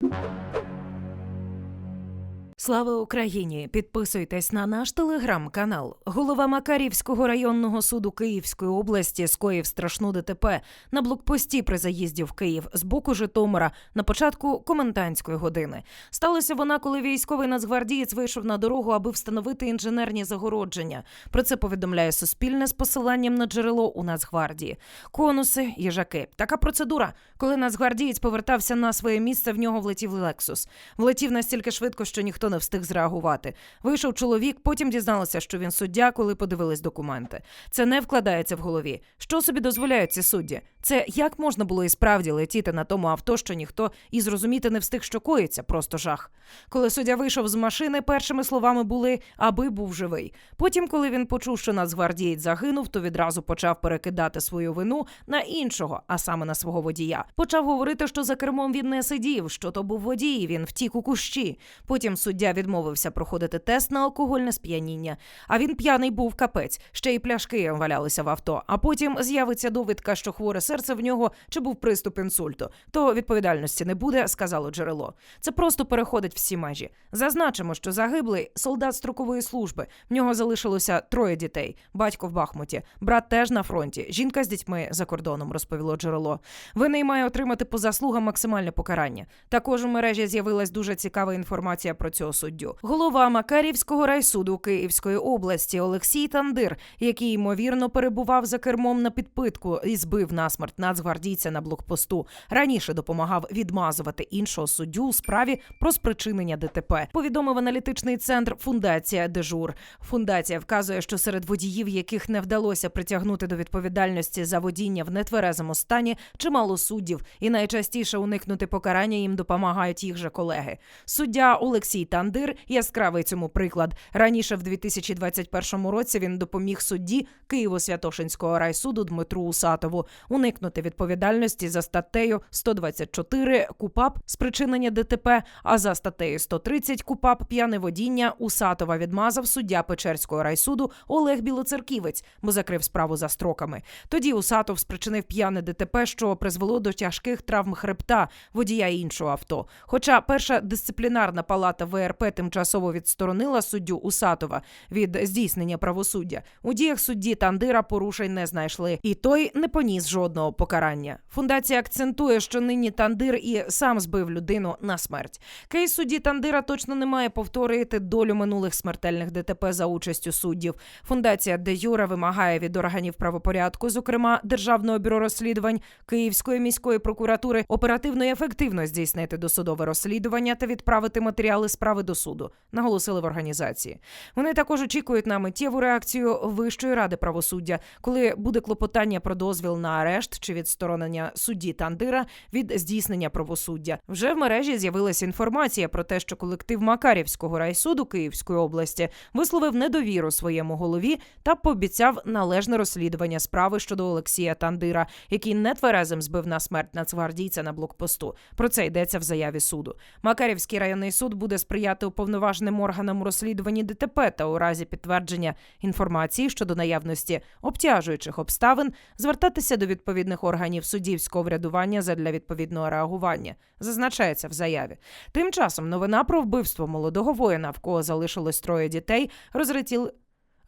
you Слава Україні! Підписуйтесь на наш телеграм-канал. Голова Макарівського районного суду Київської області скоїв страшну ДТП на блокпості при заїзді в Київ з боку Житомира на початку комендантської години. Сталося вона, коли військовий нацгвардієць вийшов на дорогу, аби встановити інженерні загородження. Про це повідомляє Суспільне з посиланням на джерело у Нацгвардії. Конуси, їжаки. Така процедура. Коли нацгвардієць повертався на своє місце, в нього влетів Лексус. Влетів настільки швидко, що ніхто не встиг зреагувати. Вийшов чоловік, потім дізналися, що він суддя, коли подивились документи. Це не вкладається в голові. Що собі дозволяють ці судді? Це як можна було і справді летіти на тому авто, що ніхто і зрозуміти не встиг, що коїться, просто жах. Коли суддя вийшов з машини, першими словами були аби був живий. Потім, коли він почув, що нацгвардієць загинув, то відразу почав перекидати свою вину на іншого, а саме на свого водія. Почав говорити, що за кермом він не сидів, що то був водій, він втік у кущі. Потім суддя відмовився проходити тест на алкогольне сп'яніння. А він п'яний був капець, ще й пляшки валялися в авто. А потім з'явиться довідка, що хворе серце в нього чи був приступ інсульту. То відповідальності не буде, сказало джерело. Це просто переходить всі межі. Зазначимо, що загиблий солдат строкової служби. В нього залишилося троє дітей: батько в Бахмуті, брат теж на фронті, жінка з дітьми за кордоном, розповіло джерело. Винний має отримати по заслугам максимальне покарання. Також у мережі з'явилась дуже цікава інформація про цього суддю. Голова Макарівського райсуду Київської області Олексій Тандир, який ймовірно перебував за кермом на підпитку і збив насмерть нацгвардійця на блокпосту. Раніше допомагав відмазувати іншого суддю у справі про спричинення ДТП. Повідомив аналітичний центр Фундація Дежур. Фундація вказує, що серед водіїв, яких не вдалося притягнути до відповідальності за водіння в нетверезому стані, чимало суддів, і найчастіше уникнути покарання їм допомагають їх же колеги. Суддя Олексій Тандир яскравий цьому приклад. Раніше в 2021 році він допоміг судді Києво-Святошинського райсуду Дмитру Усатову уникнути відповідальності за статтею 124 КУПАП спричинення ДТП, а за статтею 130 КУПАП п'яне водіння Усатова відмазав суддя Печерського райсуду Олег Білоцерківець, бо закрив справу за строками. Тоді Усатов спричинив п'яне ДТП, що призвело до тяжких травм хребта водія іншого авто. Хоча перша дисциплінарна палата ВРП тимчасово відсторонила суддю Усатова від здійснення правосуддя. У діях судді Тандира порушень не знайшли, і той не поніс жодного покарання. Фундація акцентує, що нині Тандир і сам збив людину на смерть. Кейс судді Тандира точно не має повторити долю минулих смертельних ДТП за участю суддів. Фундація Де Юра вимагає від органів правопорядку, зокрема Державного бюро розслідувань Київської міської прокуратури, оперативно і ефективно здійснити досудове розслідування та відправити матеріали справи до суду, наголосили в організації. Вони також очікують на миттєву реакцію Вищої ради правосуддя, коли буде клопотання про дозвіл на арешт чи відсторонення судді Тандира від здійснення правосуддя. Вже в мережі з'явилася інформація про те, що колектив Макарівського райсуду Київської області висловив недовіру своєму голові та пообіцяв належне розслідування справи щодо Олексія Тандира, який нетверезим збив на смерть нацгвардійця на блокпосту. Про це йдеться в заяві суду. Макарівський районний суд буде сприяти уповноваженим органам у розслідуванні ДТП та у разі підтвердження інформації щодо наявності обтяжуючих обставин звертатися до відповідних органів суддівського врядування задля відповідного реагування. Зазначається в заяві. Тим часом новина про вбивство молодого воїна, в кого залишилось троє дітей, розлетіл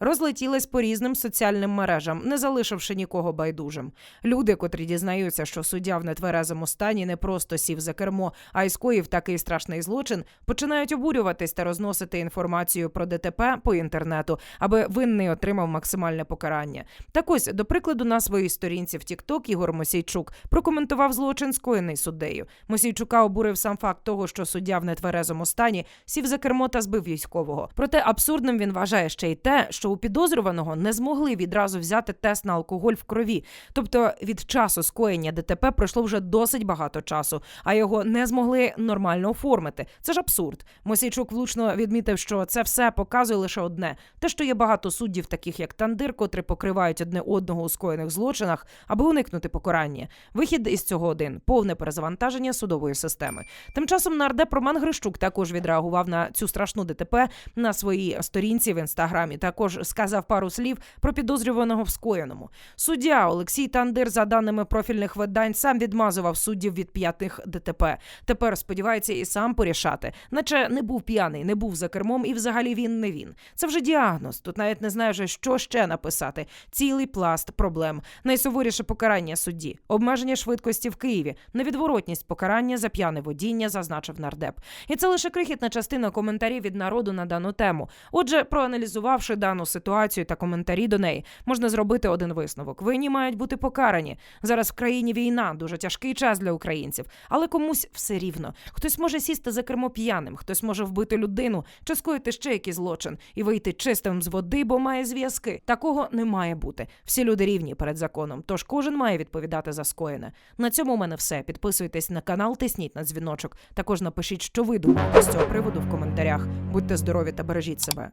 розлетілась по різним соціальним мережам, не залишивши нікого байдужим. Люди, котрі дізнаються, що суддя в нетверезому стані не просто сів за кермо, а й скоїв такий страшний злочин, починають обурюватись та розносити інформацію про ДТП по інтернету, аби винний отримав максимальне покарання. Так ось, до прикладу, на своїй сторінці в TikTok Ігор Мосійчук прокоментував злочин, скоєний суддею. Мосійчука обурив сам факт того, що суддя в нетверезому стані сів за кермо та збив військового. Проте абсурдним він вважає ще й те, що у підозрюваного не змогли відразу взяти тест на алкоголь в крові. Тобто від часу скоєння ДТП пройшло вже досить багато часу, а його не змогли нормально оформити. Це ж абсурд. Мосійчук влучно відмітив, що це все показує лише одне: те, що є багато суддів, таких як Тандир, котрі покривають одне одного у скоєних злочинах, аби уникнути покарання. Вихід із цього один повне перезавантаження судової системи. Тим часом нардеп Роман Грищук також відреагував на цю страшну ДТП на своїй сторінці в інстаграмі. Також також сказав пару слів про підозрюваного в скоєному. Суддя Олексій Тандир, за даними профільних видань, сам відмазував суддів від п'ятих ДТП. Тепер сподівається і сам порішати, наче не був п'яний, не був за кермом, і взагалі він не він. Це вже діагноз. Тут навіть не знаю, що ще написати. Цілий пласт проблем. Найсуворіше покарання судді, обмеження швидкості в Києві, невідворотність покарання за п'яне водіння, зазначив нардеп. І це лише крихітна частина коментарів від народу на дану тему. Отже, проаналізувавши дану ситуацію та коментарі до неї, можна зробити один висновок: винні мають бути покарані. Зараз в країні війна, дуже тяжкий час для українців, але комусь все рівно. Хтось може сісти за кермо п'яним, хтось може вбити людину чи скоїти ще якийсь злочин і вийти чистим з води, бо має зв'язки. Такого не має бути. Всі люди рівні перед законом, тож кожен має відповідати за скоєне. На цьому у мене все. Підписуйтесь на канал, тисніть на дзвіночок. Також напишіть, що ви думаєте з цього приводу в коментарях. Будьте здорові та бережіть себе.